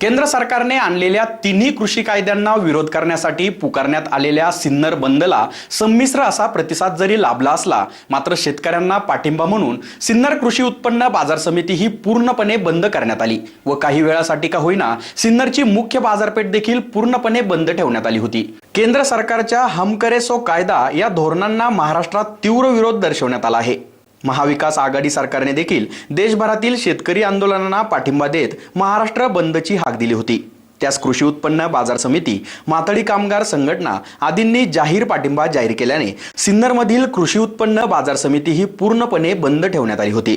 केंद्र सरकारने आणलेल्या तिन्ही कृषी कायद्यांना विरोध करण्यासाठी पुकारण्यात आलेल्या सिन्नर बंदला संमिश्र असा प्रतिसाद जरी लाभला असला मात्र शेतकऱ्यांना पाठिंबा म्हणून सिन्नर कृषी उत्पन्न बाजार समिती ही पूर्णपणे बंद करण्यात आली व काही वेळासाठी का होईना सिन्नरची मुख्य बाजारपेठ देखील पूर्णपणे बंद ठेवण्यात आली होती. केंद्र सरकारच्या हमकरेसो सो कायदा या धोरणांना महाराष्ट्रात तीव्र विरोध दर्शवण्यात आला आहे. महाविकास आघाडी सरकारने देखील देशभरातील शेतकरी आंदोलनांना पाठिंबा देत महाराष्ट्र बंदची हाक दिली होती. त्यास कृषी उत्पन्न बाजार समिती माथाडी कामगार संघटना आदींनी जाहीर पाठिंबा जाहीर केल्याने सिन्नरमधील कृषी उत्पन्न बाजार समिती ही पूर्णपणे बंद ठेवण्यात आली होती.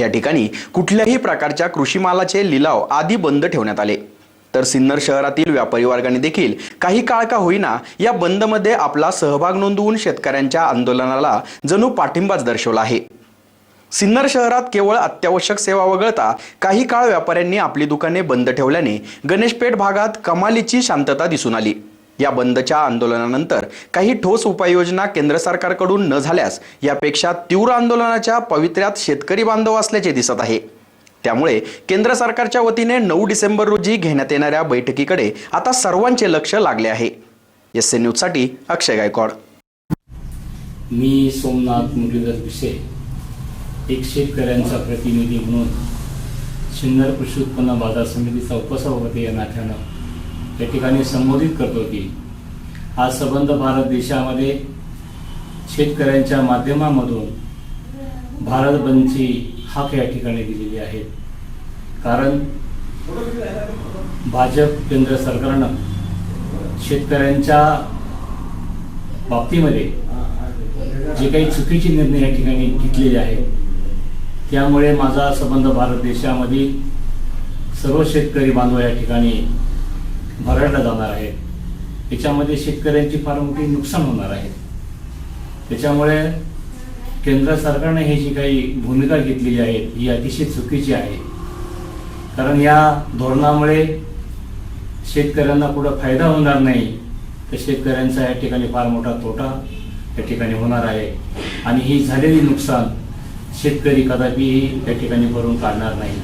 या ठिकाणी कुठल्याही प्रकारच्या कृषी मालाचे लिलाव आदी बंद ठेवण्यात आले. तर सिन्नर शहरातील व्यापारी वर्गाने देखील काही काळ का होईना या बंदमध्ये आपला सहभाग नोंदवून शेतकऱ्यांच्या आंदोलनाला जणू पाठिंबाच दर्शवला आहे. सिन्नर शहरात केवळ अत्यावश्यक सेवा वगळता काही काळ व्यापाऱ्यांनी आपली दुकाने बंद ठेवल्याने गणेशपेठ भागात कमालीची शांतता दिसून आली. या बंदच्या आंदोलनानंतर काही ठोस उपाययोजना केंद्र सरकारकडून न झाल्यास यापेक्षा तीव्र आंदोलनाच्या पवित्र्यात शेतकरी बांधव असल्याचे दिसत आहे. त्यामुळे केंद्र सरकारच्या वतीने नऊ डिसेंबर रोजी घेण्यात येणाऱ्या बैठकीकडे आता सर्वांचे लक्ष लागले आहे. एस एन न्यूजसाठी अक्षय गायकवाड. मी सोमनाथ मुरलीधर विषय एक शेतकऱ्यांचा प्रतिनिधी म्हणून सिन्नर कृषी उत्पन्न बाजार समितीचा उपसभापती या नात्यानं या ठिकाणी संबोधित करतो की हा संबंध भारत देशामध्ये शेतकऱ्यांच्या माध्यमामधून भारत बंदची हाक या ठिकाणी दिलेली आहे कारण भाजप केंद्र सरकारनं शेतकऱ्यांच्या बाबतीमध्ये जे काही चुकीचे निर्णय या ठिकाणी घेतलेले आहेत त्यामुळे माझा संबंध भारत देशामधील सर्व शेतकरी बांधव या ठिकाणी भरडला जाणार आहे. याच्यामध्ये शेतकऱ्यांची फार मोठी नुकसान होणार आहे. त्याच्यामुळे केंद्र सरकारने ही जी काही भूमिका घेतलेली आहे ही अतिशय चुकीची आहे. कारण या धोरणामुळे शेतकऱ्यांना पुढं फायदा होणार नाही तर शेतकऱ्यांचा या ठिकाणी फार मोठा तोटा या ठिकाणी होणार आहे. आणि ही झालेली नुकसान शेतकरी कदापिही त्या ठिकाणी भरून काढणार नाही.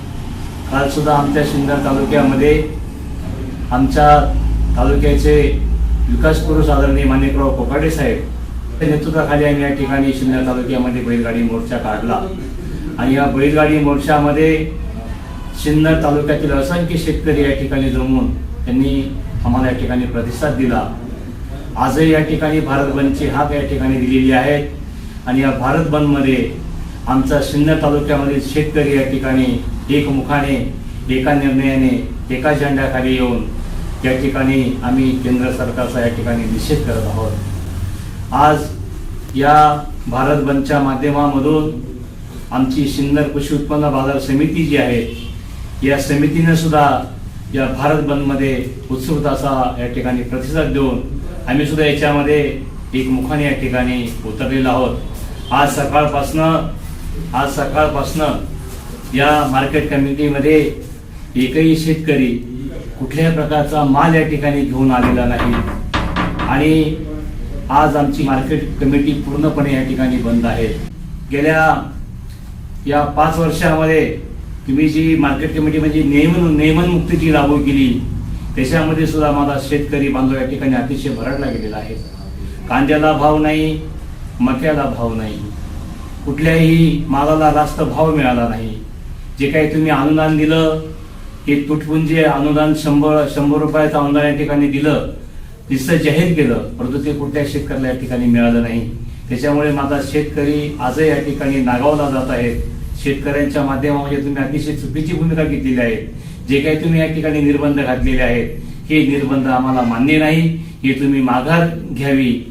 कालसुद्धा आमच्या शिंदर तालुक्यामध्ये आमच्या तालुक्याचे विकास पुरुष आदरणीय माणिकराव कोकाटे साहेब नेतृत्वाखाली आम्ही या ठिकाणी सिन्नर तालुक्यामध्ये बैलगाडी मोर्चा काढला. आणि या बैलगाडी मोर्चामध्ये सिन्नर तालुक्यातील असंख्य शेतकरी या ठिकाणी जमून त्यांनी आम्हाला या ठिकाणी प्रतिसाद दिला. आजही या ठिकाणी भारत बंदची हाक या ठिकाणी दिलेली आहे. आणि या भारत बंदमध्ये आमचा सिन्नर तालुक्यामधील शेतकरी या ठिकाणी एकमुखाने एका निर्णयाने एका झेंड्याखाली येऊन या ठिकाणी आम्ही केंद्र सरकारचा या ठिकाणी निषेध करत आहोत. आज या भारत बंदच्या माध्यमामधून आमची सिन्नर कृषी उत्पन्न बाजार समिती जी आहे या समितीने सुद्धा या भारत बंदमध्ये उत्सुकताचा या ठिकाणी प्रतिसाद देऊन आम्ही सुद्धा याच्यामध्ये एक मुखाने या ठिकाणी उतरलेलो आहोत. आज सकाळपासनं आज सकाळपासनं या मार्केट कमिटीमध्ये एकही शेतकरी कुठल्याही प्रकारचा माल या ठिकाणी घेऊन आलेला नाही. आणि आज आमची मार्केट कमिटी पूर्णपणे या ठिकाणी बंद आहे. गेल्या या पाच वर्षामध्ये तुम्ही जी मार्केट कमिटी म्हणजे नियमन नियमनमुक्ती जी लागू केली त्याच्यामध्ये सुद्धा माझा शेतकरी बांधव या ठिकाणी अतिशय भरडला गेलेला आहे. कांद्याला भाव नाही मक्याला भाव नाही. कुठल्याही मालाला जास्त भाव मिळाला नाही. जे काही तुम्ही अनुदान दिलं ते तुटपुंजे अनुदान शंभर शंभर रुपयाचं अनुदान या ठिकाणी दिलं दिसं जाहीर केलं. परंतु ते कुठल्या शेतकऱ्याला या ठिकाणी मिळालं नाही. त्याच्यामुळे माझा शेतकरी आजही या ठिकाणी नागावला जात आहेत शेतकऱ्यांच्या माध्यमामध्ये तुम्ही अतिशय चुकीची भूमिका घेतलेली आहे. जे काही तुम्ही या ठिकाणी निर्बंध घातलेले आहेत हे निर्बंध आम्हाला मान्य नाही. हे तुम्ही माघार घ्यावी.